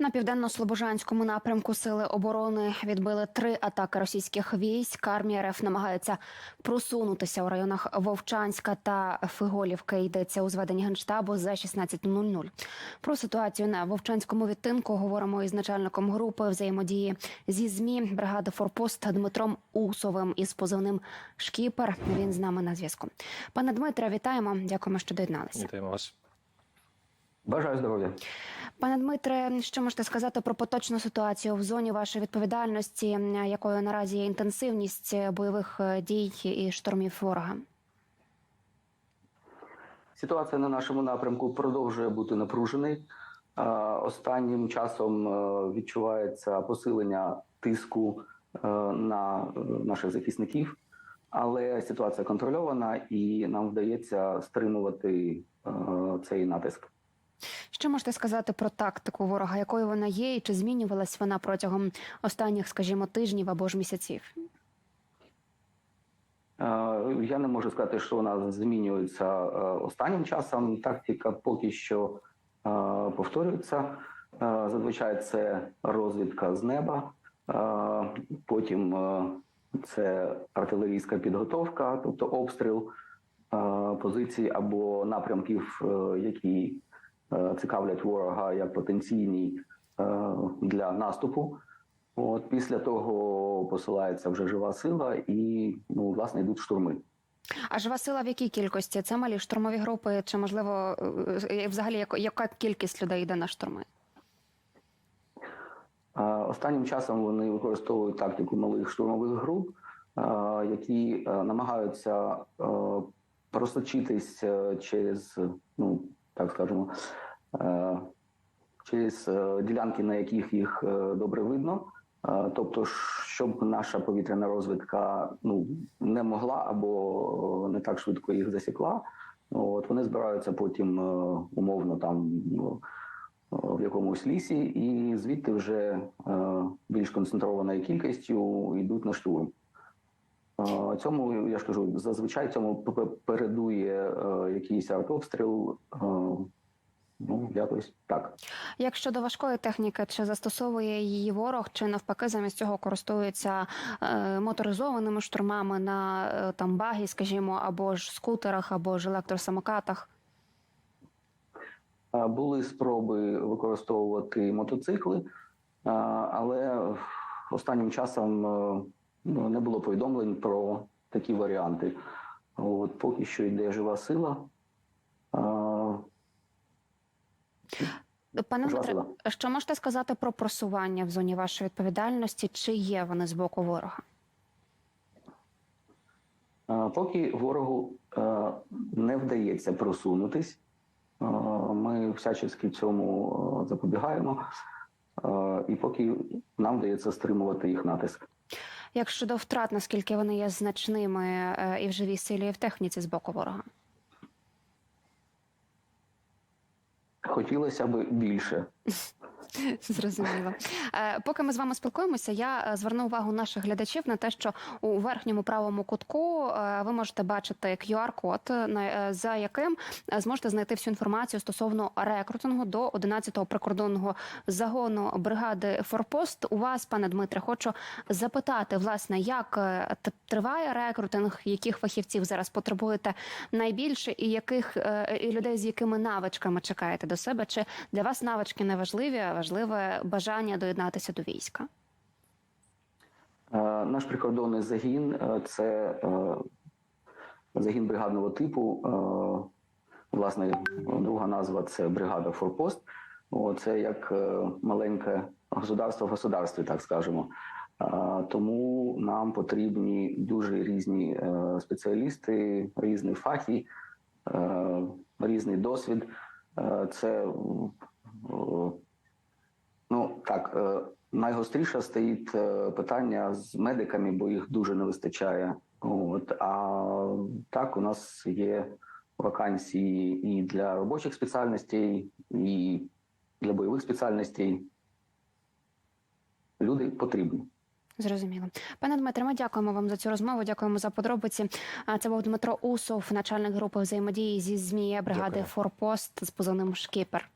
На південно-слобожанському напрямку сили оборони відбили три атаки російських військ. Армія РФ намагається просунутися у районах Вовчанська та Фиголівки. Йдеться у зведенні генштабу за 16.00. Про ситуацію на Вовчанському відтинку говоримо із начальником групи взаємодії зі змі бригади Форпост Дмитром Усовим із позивним Шкіпер. Він з нами на зв'язку. Пане Дмитре, вітаємо. Дякуємо, що доєдналися. Вітаємо вас. Бажаю здоров'я. Пане Дмитре, що можете сказати про поточну ситуацію в зоні вашої відповідальності, якою наразі є інтенсивність бойових е, дій і штурмів ворога? Ситуація на нашому напрямку продовжує бути напружений. Е, Останнім часом е, відчувається посилення тиску е, на наших захисників, але ситуація контрольована і нам вдається стримувати цей натиск. Що можете сказати про тактику ворога, якою вона є, і чи змінювалась вона протягом останніх, скажімо, тижнів або ж місяців? Е, Я не можу сказати, що вона змінюється е, останнім часом. Тактика поки що е, повторюється. Зазвичай це розвідка з неба, потім це артилерійська підготовка, тобто обстріл позицій або напрямків, які цікавлять ворога як потенційні е, для наступу. От після того посилається вже жива сила, і ну власне йдуть штурми. А жива сила в якій кількості? Це малі штурмові групи, чи можливо е, взагалі яка кількість людей йде на штурми? Е, Останнім часом вони використовують тактику малих штурмових груп, е, які е, намагаються е, просочитись е, через, ну так скажемо, е, через е, ділянки, на яких їх е, добре видно. Тобто, щоб наша повітряна розвідка ну не могла або не так швидко їх засікла. От вони збираються потім умовно там ну, в якомусь лісі, і звідти вже більш концентрованою кількістю йдуть на штурм. Е, Цьому я ж кажу, зазвичай цьому передує е, якийсь артобстріл. е, Ну, якось так. Як щодо важкої техніки, чи застосовує її ворог, чи навпаки замість цього користується моторизованими штурмами на там багі, скажімо, або ж скутерах, або ж електросамокатах? Були спроби використовувати мотоцикли, але останнім часом не було повідомлень про такі варіанти. От поки що йде жива сила. Е, Пане Дмитре, що можете сказати про просування в зоні вашої відповідальності? Чи є вони з боку ворога? Поки ворогу не вдається просунутись, ми всячески цьому запобігаємо, і поки нам вдається стримувати їх натиск. Як щодо втрат, наскільки вони є значними е, і в живій силі, і в техніці з боку ворога? Хотілося б більше. Зрозуміло. Е, Поки ми з вами спілкуємося, я е, зверну увагу наших глядачів на те, що у верхньому правому кутку е, ви можете бачити QR-код, за яким зможете знайти всю інформацію стосовно рекрутингу до 11-го прикордонного загону бригади Форпост. У вас, пане Дмитре, хочу запитати, власне, як триває рекрутинг, яких фахівців зараз потребуєте найбільше, і яких і людей з якими навичками чекаєте до себе? Чи для вас навички не важливі, важливе бажання доєднатися до війська? Е, Наш прикордонний загін е, це е, загін бригадного типу. Власне, друга назва це бригада Форпост. Це як маленьке государство в государстві, так скажемо. Тому нам потрібні дуже різні спеціалісти, різні фахи, різний досвід. Це Ну так, е, найгостріше стоїть е, питання з медиками, бо їх дуже не вистачає. От а так у нас є вакансії і для робочих спеціальностей, і для бойових спеціальностей. Люди потрібні. Зрозуміло, пане Дмитре. Ми дякуємо вам за цю розмову. Дякуємо за подробиці. А це був Дмитро Усов, начальник групи взаємодії зі змі бригади Дякую. Форпост з позивним Шкіпер.